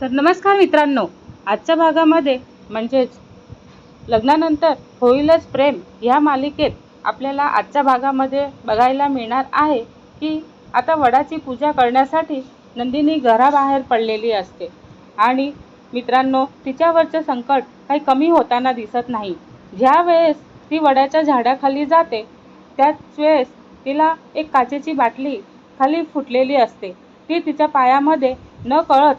तर नमस्कार मित्रांनो आजच्या भागामध्ये म्हणजेच लग्नानंतर होईलच प्रेम ह्या मालिकेत आपल्याला आजच्या भागामध्ये बघायला मिळणार आहे की आता वडाची पूजा करण्यासाठी नंदिनी घराबाहेर पडलेली असते. आणि मित्रांनो तिच्यावरचं संकट काही कमी होताना दिसत नाही. ज्या वेळेस ती वडाच्या झाडाखाली जाते त्याच वेळेस तिला एक काचेची बाटली खाली फुटलेली असते. ती तिच्या पायामध्ये न कळत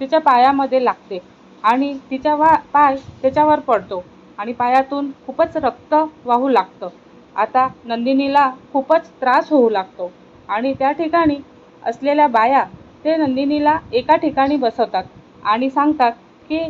तिच्या पायामध्ये लागते आणि तिचा वा पाय त्याच्यावर पडतो आणि पायातून खूपच रक्त वाहू लागतं. आता नंदिनीला खूपच त्रास होऊ लागतो आणि त्या ठिकाणी असलेल्या बाया ते नंदिनीला एका ठिकाणी बसवतात आणि सांगतात की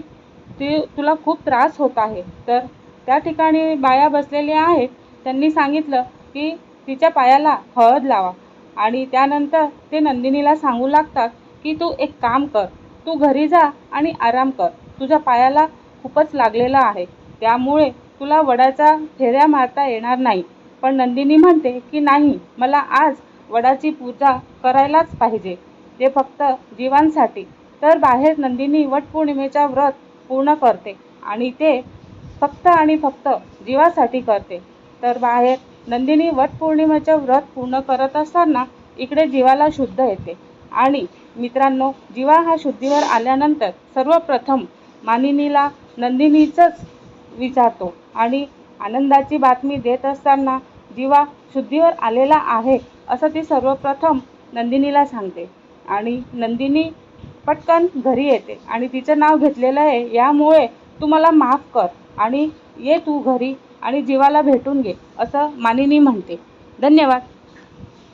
ती तुला खूप त्रास होत आहे. तर त्या ठिकाणी बाया बसलेल्या आहेत. त्यांनी सांगितलं की तिच्या पायाला हळद लावा. आणि त्यानंतर ते नंदिनीला सांगू लागतात की तू एक काम कर तू घरी जा आणि आराम कर. तुझ्या पायाला खूपच लागलेला आहे. त्यामुळे तुला वडाच्या फेऱ्या मारता येणार नाही. पण नंदिनी म्हणते की नाही मला आज वडाची पूजा करायलाच पाहिजे. ते फक्त जीवांसाठी. तर बाहेर नंदिनी वटपौर्णिमेचा व्रत पूर्ण करते आणि ते फक्त आणि फक्त जीवासाठी करते. तर बाहेर नंदिनी वटपौर्णिमेचं व्रत पूर्ण करत असताना इकडे जीवाला शुद्ध येते. आणि मित्रांनो जीवा हा शुद्धीवर आल्यानंतर सर्वप्रथम मानिनीला नंदिनीचंच विचारतो आणि आनंदाची बातमी देत असताना जीवा शुद्धीवर आलेला आहे असं ती सर्वप्रथम नंदिनीला सांगते. आणि नंदिनी पटकन घरी येते आणि तिचं नाव घेतलेलं आहे. यामुळे तू मला माफ कर आणि ये तू घरी आणि जीवाला भेटून घे असं मानिनी म्हणते. धन्यवाद.